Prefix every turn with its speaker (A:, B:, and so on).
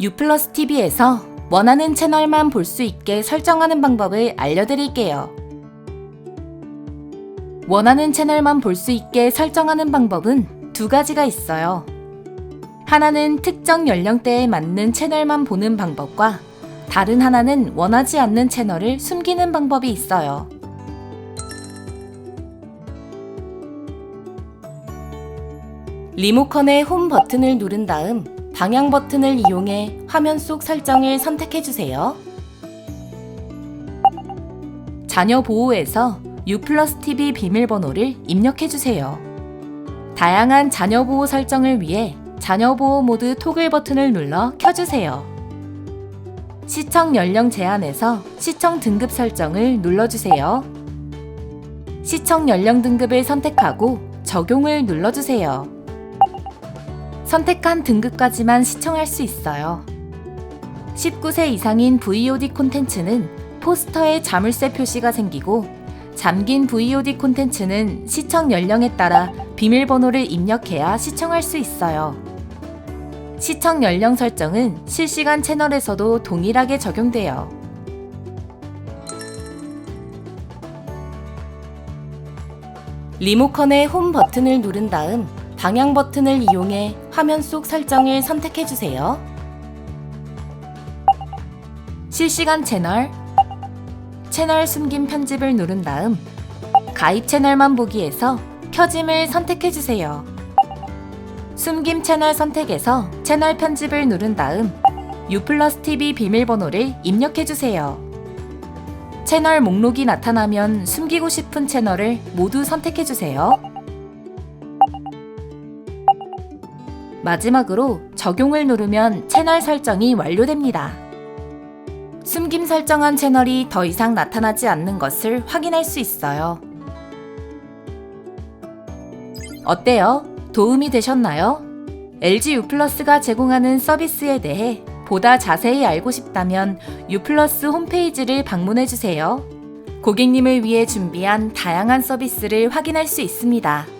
A: 유플러스 TV에서 원하는 채널만 볼 수 있게 설정하는 방법을 알려드릴게요. 원하는 채널만 볼 수 있게 설정하는 방법은 두 가지가 있어요. 하나는 특정 연령대에 맞는 채널만 보는 방법과 다른 하나는 원하지 않는 채널을 숨기는 방법이 있어요. 리모컨의 홈 버튼을 누른 다음 방향 버튼을 이용해 화면 속 설정을 선택해 주세요. 자녀 보호에서 U 플러스 TV 비밀번호를 입력해 주세요. 다양한 자녀 보호 설정을 위해 자녀 보호 모드 토글 버튼을 눌러 켜주세요. 시청 연령 제한에서 시청 등급 설정을 눌러주세요. 시청 연령 등급을 선택하고 적용을 눌러주세요. 선택한 등급까지만 시청할 수 있어요. 19세 이상인 VOD 콘텐츠는 포스터에 자물쇠 표시가 생기고 잠긴 VOD 콘텐츠는 시청 연령에 따라 비밀번호를 입력해야 시청할 수 있어요. 시청 연령 설정은 실시간 채널에서도 동일하게 적용돼요. 리모컨의 홈 버튼을 누른 다음 방향 버튼을 이용해 화면 속 설정을 선택해 주세요. 실시간 채널, 채널 숨김 편집을 누른 다음 가입 채널만 보기에서 켜짐을 선택해 주세요. 숨김 채널 선택에서 채널 편집을 누른 다음 U 플러스 TV 비밀번호를 입력해 주세요. 채널 목록이 나타나면 숨기고 싶은 채널을 모두 선택해 주세요. 마지막으로 적용을 누르면 채널 설정이 완료됩니다. 숨김 설정한 채널이 더 이상 나타나지 않는 것을 확인할 수 있어요. 어때요? 도움이 되셨나요? LG U 플러스가 제공하는 서비스에 대해 보다 자세히 알고 싶다면 U 홈페이지를 방문해 주세요. 고객님을 위해 준비한 다양한 서비스를 확인할 수 있습니다.